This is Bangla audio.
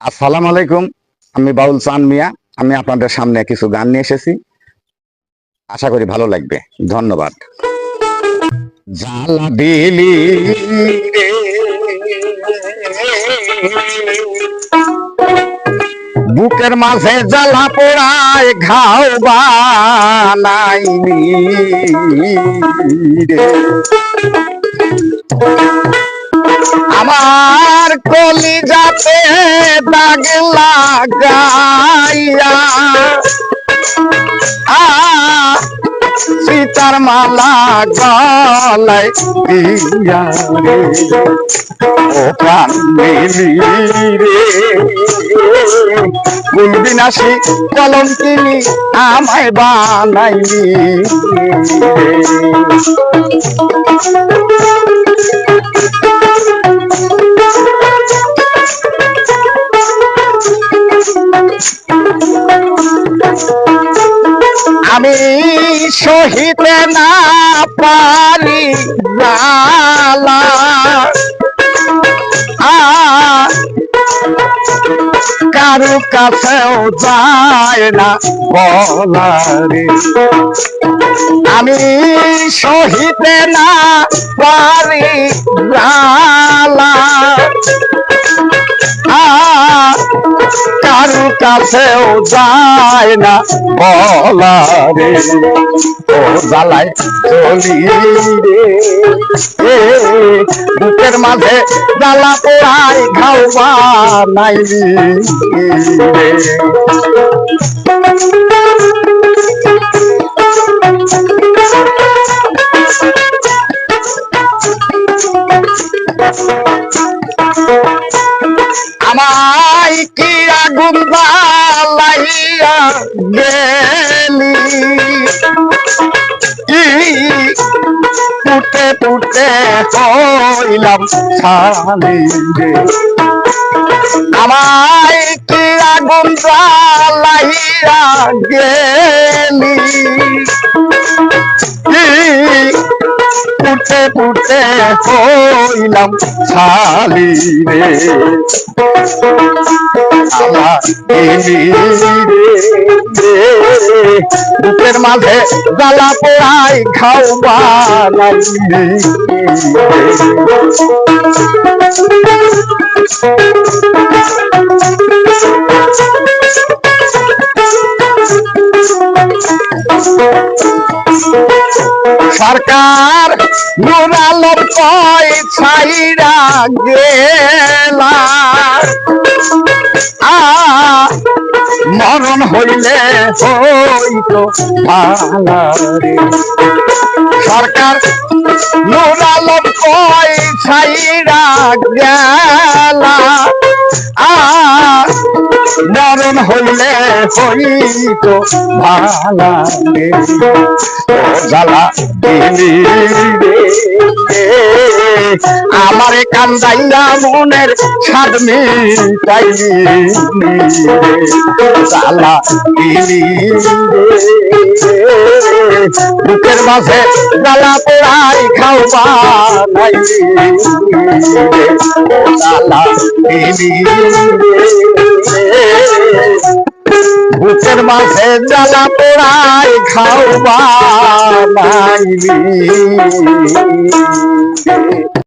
আসসালামু আলাইকুম, আমি বাউল চান মিয়া। আমি আপনাদের সামনে কিছু গান নিয়ে এসেছি। আশা করি ভালো লাগবে। ধন্যবাদ। বুকের মাঝে জ্বালা পোড়ায়, ঘাও বানাইনি রে। আমার কলি যাতে দাগ লাগাইয়া সীতার মালা গলায় দিয়া ও প্রাণ রে। গুণ বিনাশী কলঙ্কিনী আমায় বানাইলি আমি সহিতে না পারি জালা কারু কাছেও যায় না বলারে। আমি সহিতে না পারি জালা কারু কাছেও যায় না বলা রে ও জ্বালায় চলি রে। এ বুকের মাঝে জ্বালা পোড়াই খাওয়া নাই রে। পুটে পুটে হইলাম ছানি আমায় কি আগুন জ্বালাইয়া গেলি? পুটে পুটে হইলাম ছালি আমার রে রে। বুকের মাঝে জ্বালা পোড়াই খাও সরকার নুরালোর পয়সাইরা গেলা আ মরণ হইলে হইতো ভালারে সরকার নুরালোর পয়সাইরা গেলা? আ মরণ হইলে হইতো ভালারে ও জ্বালা দিলি আমার কান্দাইয়া মনের স্বাদ মিটাইলি জ্বালা দিলি বুকের মাঝে জ্বালা পোড়াই খাওয়া নাইলি জ্বালা দিলি বুকের মাঝে জ্বালা পোড়াই খাওয়া নাইলি